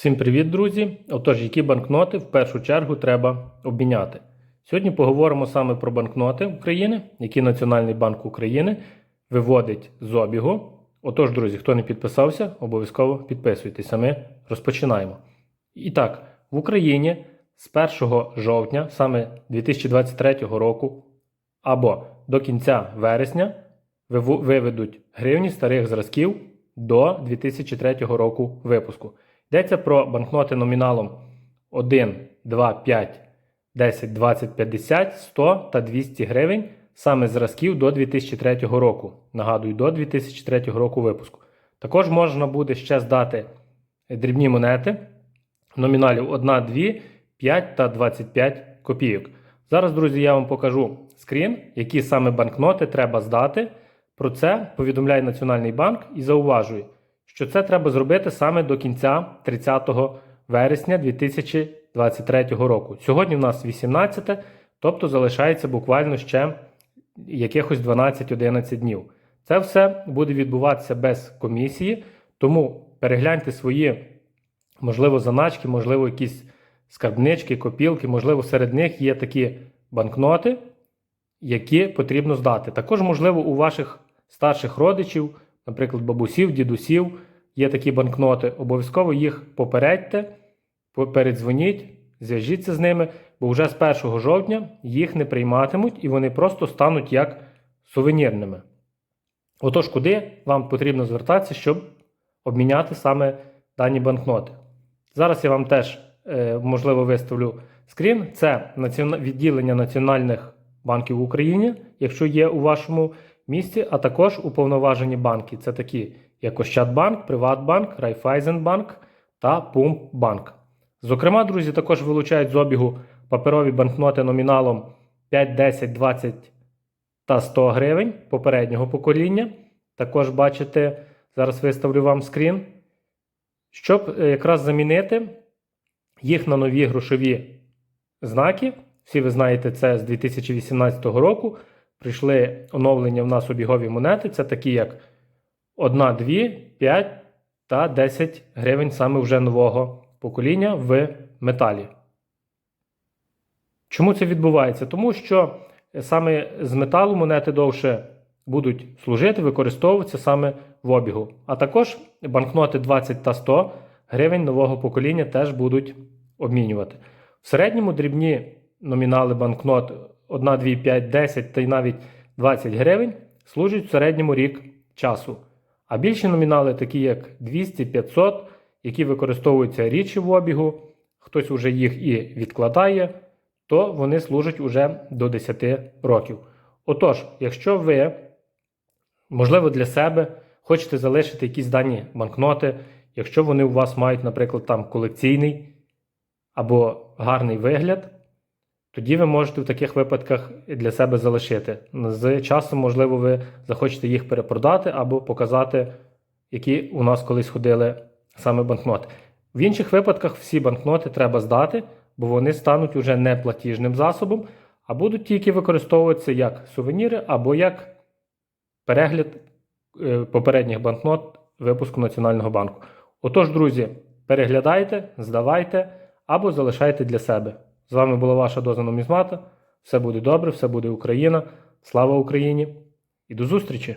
Всім привіт, друзі! Отож, які банкноти в першу чергу треба обміняти? Сьогодні поговоримо саме про банкноти України, які Національний банк України виводить з обігу. Отож, друзі, хто не підписався, обов'язково підписуйтесь. Ми розпочинаємо. І так, в Україні з 1 жовтня, саме 2023 року, або до кінця вересня виведуть гривні старих зразків до 2003 року випуску. Йдеться про банкноти номіналом 1, 2, 5, 10, 20, 50, 100 та 200 гривень саме зразків до 2003 року. Нагадую, до 2003 року випуску. Також можна буде ще здати дрібні монети номіналів 1, 2, 5 та 25 копійок. Зараз, друзі, я вам покажу скрін, які саме банкноти треба здати. Про це повідомляє Національний банк і зауважує, що це треба зробити саме до кінця 30 вересня 2023 року. Сьогодні в нас 18, тобто залишається буквально ще якихось 12-11 днів. Це все буде відбуватися без комісії, тому перегляньте свої, можливо, заначки, можливо, якісь скарбнички, копілки, можливо, серед них є такі банкноти, які потрібно здати. Також, можливо, у ваших старших родичів, наприклад, бабусів, дідусів, є такі банкноти. Обов'язково їх попередьте, передзвоніть, зв'яжіться з ними, бо вже з 1 жовтня їх не прийматимуть і вони просто стануть як сувенірними. Отож, куди вам потрібно звертатися, щоб обміняти саме дані банкноти? Зараз я вам теж, е, можливо, виставлю скрін. Це відділення національних банків в Україні, якщо є у вашому місті, а також уповноважені банки. Це такі, як Ощадбанк, Приватбанк, Райфайзенбанк та Пумбанк. Зокрема, друзі, також вилучають з обігу паперові банкноти номіналом 5, 10, 20 та 100 гривень попереднього покоління. Також бачите, зараз виставлю вам скрін. Щоб е, якраз замінити їх на нові грошові знаки. Всі ви знаєте, це з 2018 року. Прийшли оновлення в нас обігові монети. Це такі, як 1, 2, 5 та 10 гривень саме вже нового покоління в металі. Чому це відбувається? Тому що саме з металу монети довше будуть служити, використовуватися саме в обігу. А також банкноти 20 та 100 гривень нового покоління теж будуть обмінювати. В середньому дрібні номінали банкнот 1, 2, 5, 10 та й навіть 20 гривень служать в середньому рік часу. А більші номінали, такі як 200, 500, які використовуються рідше в обігу, хтось уже їх і відкладає, то вони служать уже до 10 років. Отож, якщо ви, можливо, для себе хочете залишити якісь дані банкноти, якщо вони у вас мають, наприклад, там колекційний або гарний вигляд, тоді ви можете в таких випадках для себе залишити. З часом, можливо, ви захочете їх перепродати або показати, які у нас колись ходили саме банкноти. В інших випадках всі банкноти треба здати, бо вони стануть уже не платіжним засобом, а будуть тільки використовуватися як сувеніри або як перегляд е, попередніх банкнот випуску Національного банку. Отож, друзі, переглядайте, здавайте або залишайте для себе. З вами була ваша доза нумізмата. Все буде добре, все буде Україна. Слава Україні і до зустрічі!